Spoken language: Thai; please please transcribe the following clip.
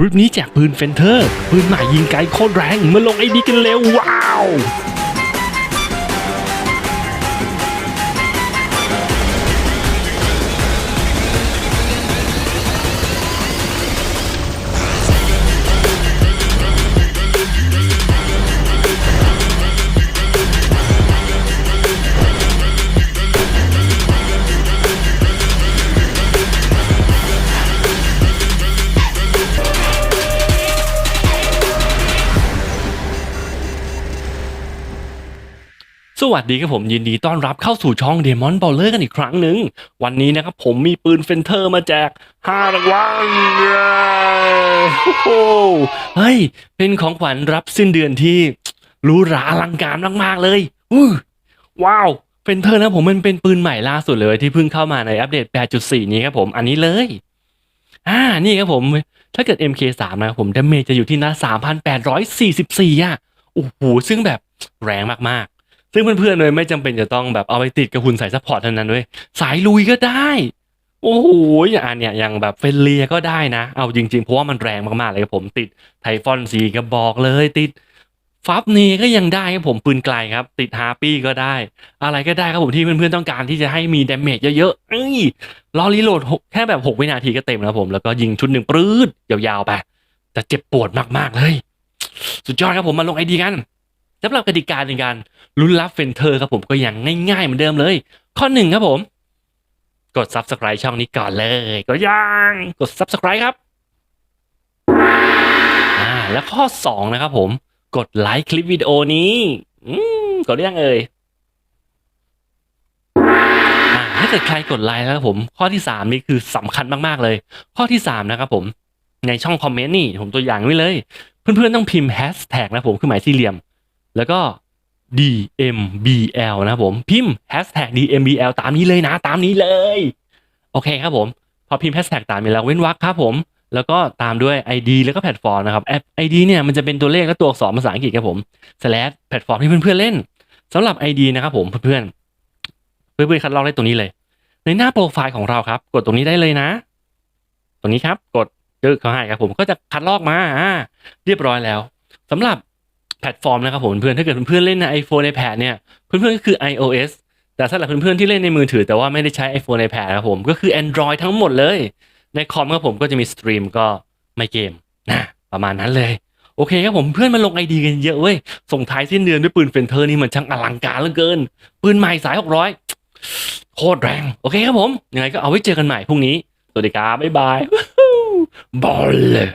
คลิปนี้แจกปืนเฟนเทอร์ ปืนใหม่ยิงไกลโคตรแรงมาลงไอดีกันเร็วว้าว สวัสดีครับผมยินดีต้อนรับเข้าสู่ช่องเดมอนบอลเลอร์กันอีกครั้งหนึ่ง วันนี้นะครับผมมีปืนเฟนเทอร์มาแจก5รางวัลเย้โอ้โหเฮ้ย เป็นของขวัญรับสิ้นเดือนที่รูหราอลังการมาก ๆ เลยอู้ว้าวเฟนเทอร์นะผมมันเป็นปืนใหม่ล่าสุดเลยที่เพิ่งเข้ามาในอัปเดต 8.4 นี้ครับผมอันนี้เลย อ่านี่ครับผมถ้าเกิด MK3 นะครับผมดาเมจจะอยู่ที่นะ3,844อะโอ้โหซึ่งแบบแรงมากๆ ซึ่งเพื่อนๆเลยไม่จำเป็นจะต้องแบบเอาไปติดกับหุ่นสายซัพพอร์ตเท่านั้นเว้ยสายลุยก็ได้ โอ้โหอย่างอันเนี้ยอย่างแบบเฟลเลียก็ได้นะ เอาจริงๆ เพราะว่ามันแรงมากๆเลยครับผมติดไทฟอนสีกระบอกเลยติดฟับเนก็ยังได้ครับผมปืนไกลครับ ติดฮาร์ปี้ก็ได้ อะไรก็ได้ครับผมที่เพื่อนๆต้องการที่จะให้มีดาเมจเยอะๆเอ้ยรอรีโหลดแค่แบบ 6 วินาทีก็เต็มแล้วผม แล้วก็ยิงชุดหนึ่งปรื้ดยาวๆไปแต่เจ็บปวดมากๆเลย สุดยอดครับผมมาลงไอดีกัน สำหรับกติกาในการลุ้นรับเฟนเทอร์ครับผมก็ยังง่ายๆเหมือนเดิมเลย ข้อหนึ่งครับผม กด subscribe ช่องนี้ก่อนเลยก็ยังกด subscribe ครับอ่าแล้วข้อสองนะครับผม กดไลค์คลิปวิดีโอนี้อืมกดหรือยังเอ่ยอ่าถ้าเกิดใครกดไลค์แล้วครับผม ข้อที่สามนี่คือสำคัญมากๆเลย ข้อที่สามนะครับผมในช่องคอมเมนต์นี่ผมตัวอย่างไว้เลย เพื่อนๆต้องพิมพ์แฮชแท็กนะผมคือหมายสี่เหลี่ยม แล้วก็ DMBL นะครับผมพิมพ์ hashtag DMBL ตามนี้เลยนะ ตามนี้เลย โอเคครับผม พอพิมพ์ hashtag ตามนี้แล้วเว้นวรรคครับผม แล้วก็ตามด้วย ID แล้วก็แพลตฟอร์มนะครับแอป ID เนี่ยมันจะเป็นตัวเลขและตัวอักษรภาษาอังกฤษครับผม slash แพลตฟอร์มที่เพื่อนๆเล่นสำหรับ ID นะครับผมเพื่อนๆเพื่อนๆคัดลอกได้ตรงนี้เลย ในหน้าโปรไฟล์ของเราครับ กดตรงนี้ได้เลยนะ ตรงนี้ครับกดจึ๊กเขาให้ครับผมก็จะคัดลอกมาอ่าเรียบร้อยแล้วสำหรับ แพลตฟอร์มนะครับผมเพื่อนถ้าเกิดเพื่อนเล่นใน iPhone iPad เนี่ยเพื่อนๆก็คือ iOS แต่สำหรับเพื่อนๆที่เล่นในมือถือ แต่ว่าไม่ได้ใช้ iPhone iPad นะครับผมก็คือ Android ทั้งหมดเลย ในคอมครับผมก็จะมีสตรีมก็ไม่เกมนะประมาณนั้นเลยโอเคครับผมเพื่อนมาลงไอดีกันเยอะเว้ย ส่งท้ายสิ้นเดือนด้วยปืนเฟนเทอร์นี่มันช่างอลังการเหลือเกิน ปืนใหม่สาย 600 โคตรแรง โอเคครับผม ยังไงก็เอาไว้เจอกันใหม่พรุ่งนี้ สวัสดีครับ บ๊ายบายบอลเลย